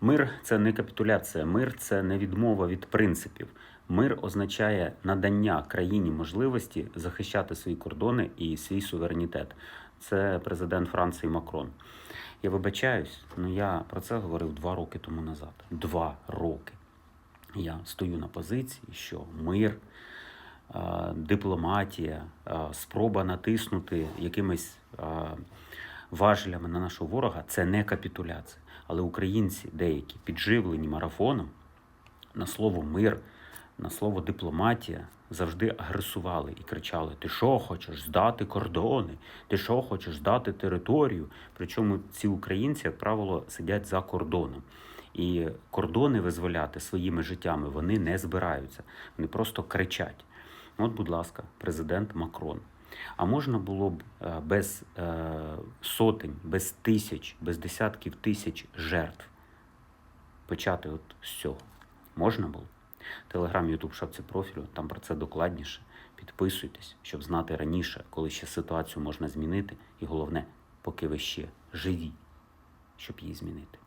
Мир це не капітуляція, мир це не відмова від принципів. Мир означає надання країні можливості захищати свої кордони і свій суверенітет. Це президент Франції Макрон. Я вибачаюсь, але я про це говорив два роки тому назад. Два роки. Я стою на позиції, що мир, е, дипломатія, е, спроба натиснути якимись е, важелями на нашого ворога це не капітуляція. Але українці деякі підживлені марафоном на слово мир, на слово дипломатія завжди агресували і кричали: Ти що хочеш здати кордони? Ти що хочеш здати територію? Причому ці українці, як правило, сидять за кордоном. І кордони визволяти своїми життями вони не збираються. Вони просто кричать. От, будь ласка, президент Макрон. А можна було б е, без е, сотень, без тисяч, без десятків тисяч жертв почати от з цього. Можна було? Телеграм, Ютуб, шапці профілю, там про це докладніше. Підписуйтесь, щоб знати раніше, коли ще ситуацію можна змінити. І головне, поки ви ще живі, щоб її змінити.